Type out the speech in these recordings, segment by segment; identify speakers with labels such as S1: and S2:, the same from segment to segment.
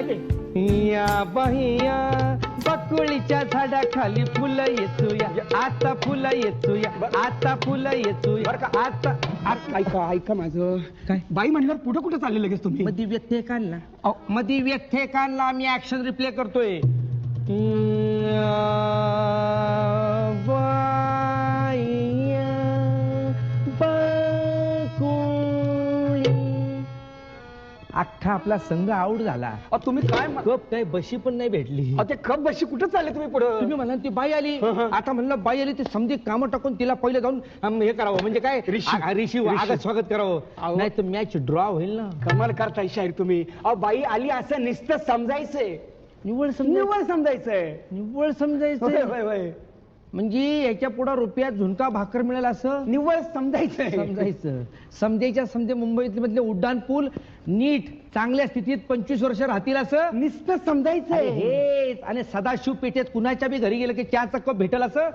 S1: या बहिया बकुळीच्या झाडाखाली फुलं येचूया आता फुलं येचूया आता फुलं
S2: का?
S1: आता
S2: ऐका ऐका माझं.
S1: काय?
S2: बाई म्हणल्यावर पुढे कुठे चालले लगेच तुम्ही?
S1: मधी व्यत्यय काढला.
S2: अहो,
S1: मधी व्यत्यय काढला. मी ऍक्शन रिप्ले करतोय. या अख्खा आपला संघ आऊट झाला.
S2: अहो, तुम्ही काय म्हण-
S1: कप काय बशी पण नाही भेटली.
S2: अहो, ते कप बशी कुठे चालले तुम्ही पुढे?
S1: तुम्ही म्हणाल ती बाई आली. आता म्हणलं बाई आली ते समजे कामं टाकून तिला पहिले जाऊन अम, हे करावं. म्हणजे काय. आ- रिशीव
S2: रिशीव.
S1: आगत स्वागत करावं.
S2: अहो.
S1: नाही तर मॅच ड्रॉ होईल ना.
S2: कमाल करताय शाहीर तुम्ही. अहो बाई आली असं नुसतं समजायचंय.
S1: निव्वळ समजायचं.
S2: निव्वळ समजायचंय.
S1: निव्वळ
S2: होय,
S1: समजायचं
S2: होय.
S1: म्हणजे याच्यापुढे रुपयात झुणका भाकर मिळेल असं?
S2: निव्वळ समजायचंय.
S1: समजायचं. समजायच्या समजे मुंबईत मधले उड्डाण पूल नीट चांगल्या स्थितीत पंचवीस वर्ष राहतील असं?
S2: नुसतं
S1: अरे
S2: समजायचंय
S1: हेच. आणि सदाशिव पेठेत कुणाच्या बी घरी गेलं की चहाचा कप भेटेल असं.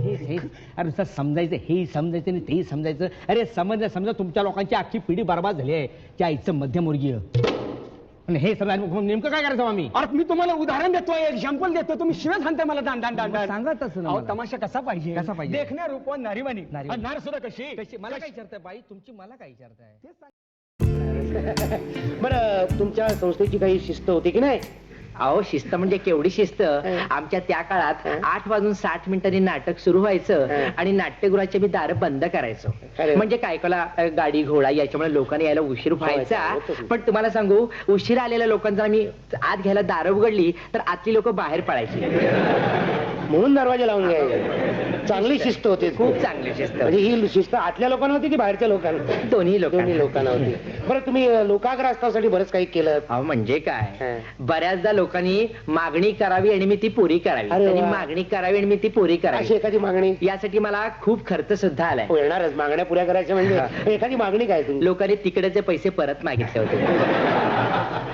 S1: हेच हेच. अरे नुसतं समजायचं हे समजायचं आणि तेही समजायचं. अरे समज समजा तुमच्या लोकांची अख्खी पिढी बर्बाद झाली आहे. त्या आईचं मध्यमवर्गीय. आणि हे समजा मग नेमकं काय करायचं आम्ही?
S2: अरे मी तुम्हाला उदाहरण देतोय एक्झाम्पल देतो तुम्ही शिवाय सांगताय मला. दांड दांड दांड
S1: मग सांगा तसं ना
S2: अहो,
S1: मला.
S2: तमाशा कसा पाहिजे?
S1: कसा पाहिजे?
S2: देखण्या रूप
S1: नारीवाणी.
S2: आणि नार सुद्धा कशी?
S1: कशी? मला काय विचारताय बाई? तुमची मला काय विचारताय?
S3: बरं तुमच्या संस्थेची काही शिस्त होती की नाही?
S4: अहो शिस्त म्हणजे केवढी शिस्त आमच्या त्या काळात आठ वाजून साठ मिनिटांनी नाटक सुरू व्हायचं. आणि नाट्यगृहाचे मी दार बंद करायचो. म्हणजे काय कला गाडी घोडा याच्यामुळे लोकांना यायला उशीर व्हायचा. पण तुम्हाला सांगू उशीर आलेल्या लोकांचा आम्ही आत घ्यायला दारं उघडली तर आतली लोक बाहेर पडायची
S3: म्हणून दरवाजा लावून घ्यायचे. चांगली शिस्त होती.
S4: खूप चांगली शिस्त
S3: म्हणजे ही शिस्त आतल्या लोकांना होती की बाहेरच्या लोकांना?
S4: दोन्ही लोक
S3: दोन्ही लोकांना होती. बरं तुम्ही लोकाग्रस्तासाठी बरंच काही केलं.
S4: अहो म्हणजे काय. बऱ्याचदा लोकांनी मागणी करावी आणि मी ती पुरी करावी.
S3: अरे वा.
S4: त्यांनी मागणी करावी आणि मी ती पुरी
S3: अशी
S4: करावी
S3: एखादी मागणी?
S4: यासाठी मला खूप खर्च सुद्धा आलाय.
S3: हो, येणारच. मागण्या पुऱ्या करायच्या म्हणजे एखादी मागणी काय तुमची?
S4: लोकांनी तिकडेचे पैसे परत मागितले होते.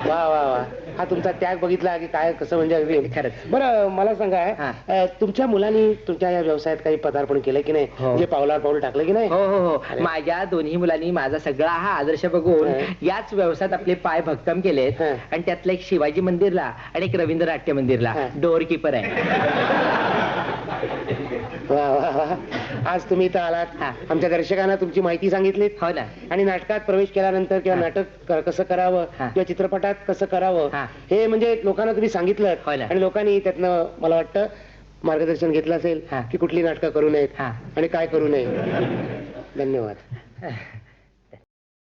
S3: वा वा वा. हा तुमचा त्याग बघितला की काय कसं म्हणजे अगदी
S4: खरंच.
S3: बरं मला सांगा
S4: हा.
S3: अं, तुमच्या मुलांनी तुमच्या या व्यवसायात काही पदार्पण केलं की नाही
S4: हो.
S3: म्हणजे पावलावर पाऊल टाकलं की नाही
S4: हो हो हो
S3: अरे.
S4: माझ्या दोन्ही मुलांनी माझा सगळा हा आदर्श बघून
S3: हं.
S4: याच व्यवसायात आपले पाय भक्कम केलेत
S3: हं.
S4: आणि त्यातलं एक शिवाजी मंदिरला आणि एक रवींद्र नाट्य मंदिरला
S3: हं.
S4: डोअर किपर आहे
S3: वा वा वा आज तुम्ही इथं आलात
S4: हा.
S3: आमच्या दर्शकांना तुमची माहिती सांगितलीत
S4: हो ना
S3: आणि नाटकात प्रवेश केल्यानंतर किंवा
S4: हा.
S3: नाटक क- कसं करावं
S4: हा.
S3: किंवा चित्रपटात कसं करावं
S4: हा.
S3: हे म्हणजे लोकांना तुम्ही सांगितलं
S4: ना.
S3: आणि लोकांनी त्यातनं मला वाटतं मार्गदर्शन घेतलं असेल. की कुठली नाटकं करू नयेत. आणि काय करू नये धन्यवाद